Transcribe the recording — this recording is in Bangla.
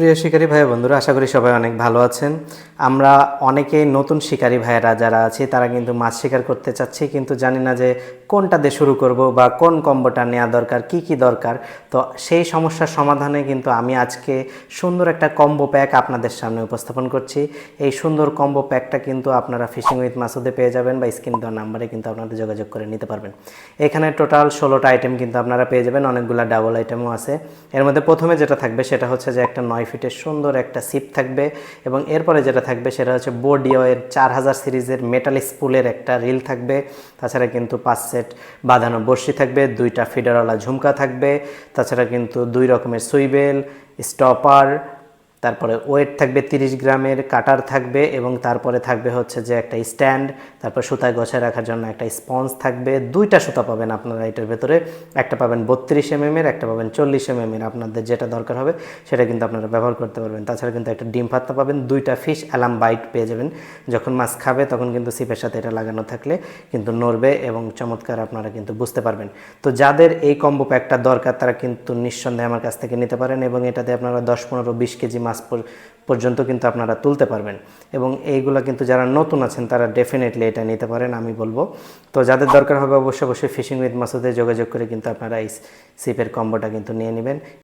প্রিয় শিকারী ভাই বন্ধুরা আশা করি সবাই অনেক ভালো আছেন। আমরা অনেকেই নতুন শিকারী ভাইয়েরা যারা আছি, তারা কিন্তু মাছ শিকার করতে চাচ্ছি, কিন্তু জানি না যে কোনটা দিয়ে শুরু করব বা কোন কম্বোটা নেওয়া দরকার, কি কি দরকার। তো সেই সমস্যার সমাধানে কিন্তু আমি আজকে সুন্দর একটা কম্বো প্যাক আপনাদের সামনে উপস্থাপন করছি। এই সুন্দর কম্বো প্যাকটা কিন্তু আপনারা ফিশিং উইথ মাসুদে পেয়ে যাবেন বা স্ক্রিন দেওয়ার নাম্বারে কিন্তু আপনাদের যোগাযোগ করে নিতে পারবেন। এখানে টোটাল ষোলোটা আইটেম কিন্তু আপনারা পেয়ে যাবেন, অনেকগুলো ডাবল আইটেমও আছে। এর মধ্যে প্রথমে যেটা থাকবে সেটা হচ্ছে যে একটা নয় ফিটের সুন্দর একটা সিপ থাকবে এবং এরপরে যেটা থাকবে, সেটা হচ্ছে বোডিও এর চার হাজার সিরিজের মেটাল স্পুলের একটা রিল থাকবে। তাছাড়া কিন্তু পাঁচ সেট বাঁধানো বর্ষি থাকবে, দুইটা ফিডারওয়ালা ঝুমকা থাকবে। তাছাড়া কিন্তু দুই রকমের সুইবেল স্টপার তারপরে ওয়েট থাকবে তিরিশ গ্রামের, কাটার থাকবে এবং তারপরে থাকবে হচ্ছে যে একটা স্ট্যান্ড, তারপর সুতায় গোছায় রাখার জন্য একটা স্পঞ্জ থাকবে। দুইটা সুতা পাবেন আপনারা এটার ভেতরে। একটা পাবেন বত্রিশ এম এর, একটা পাবেন চল্লিশ এম এর। আপনাদের যেটা দরকার হবে সেটা কিন্তু আপনারা ব্যবহার করতে পারবেন। তাছাড়া কিন্তু একটা ডিম পাত্তা পাবেন। দুইটা ফিশ অ্যালাম বাইট পেয়ে যাবেন। যখন মাছ খাবে তখন কিন্তু সিপের সাথে এটা লাগানো থাকলে কিন্তু নড়বে এবং চমৎকার আপনারা কিন্তু বুঝতে পারবেন। তো যাদের এই কম্বো প্যাকটা দরকার তারা কিন্তু নিঃসন্দেহে আমার কাছ থেকে নিতে পারেন এবং এটাতে আপনারা দশ, পনেরো, বিশ কেজি মাছ পর- পর্যন্ত কিন্তু আপনারা তুলতে পারবেন। এবং এইগুলো কিন্তু যারা নতুন আছেন, তারা ডেফিনেটলি এটা নিতে পারেন, আমি বলব। তো যাদের দরকার হবে অবশ্যই অবশ্যই ফিশিং উইথ মাসুদে যোগাযোগ করে কিন্তু আপনারা এই সিপের কম্বোটা কিন্তু নিয়ে নেবেন।